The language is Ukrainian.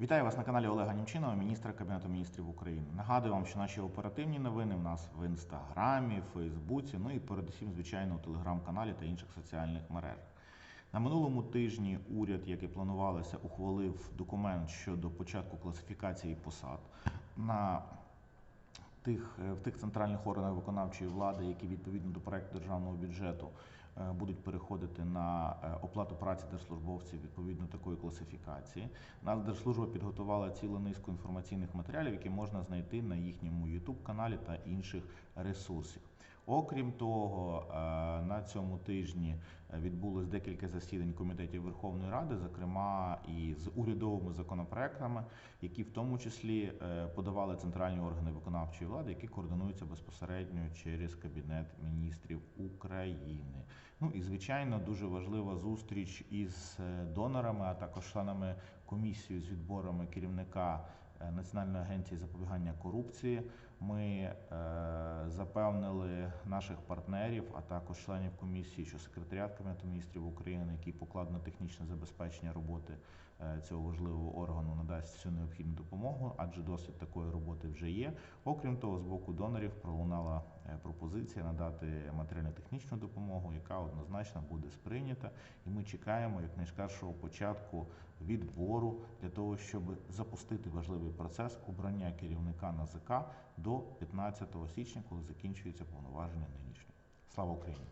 Вітаю вас на каналі Олега Німчинова, міністра Кабінету міністрів України. Нагадую вам, що наші оперативні новини в нас в інстаграмі, Фейсбуці, ну і передусім, звичайно, у телеграм-каналі та інших соціальних мережах. На минулому тижні уряд, як і планувалося, ухвалив документ щодо початку класифікації посад на тих, е, в тих центральних органах виконавчої влади, які відповідно до проекту державного бюджету будуть переходити на е, оплату праці держслужбовців відповідно такої класифікації. Нацдержслужба підготувала цілу низку інформаційних матеріалів, які можна знайти на їхньому youtube каналі та інших ресурсах. Окрім того, е, на цьому тижні е, відбулось декілька засідань комітетів Верховної Ради, зокрема і з урядовими законопроектами, які в тому числі е, подавали центральні органи виконавчої влади, які координуються безпосередньо через Кабінет міністрів України. Ну і звичайно дуже важлива зустріч із е, донорами, а також членами комісії з відборами керівника е, Національної агенції запобігання корупції. Ми е, запевнили наших партнерів, а також членів комісії, що секретаріат Кабінету міністрів України, який покладено технічне забезпечення роботи е, цього важливого органу, надасть всю необхідну допомогу, адже досвід такої роботи вже є. Окрім того, з боку донорів пролунала е, пропозиція надати матеріально-технічну допомогу, яка однозначно буде сприйнята, і ми чекаємо якнайшкаршого початку відбору для того, щоб запустити важливий процес обрання керівника НАЗК до 15 січня, коли закінчується повноваження нинішнього. Слава Україні!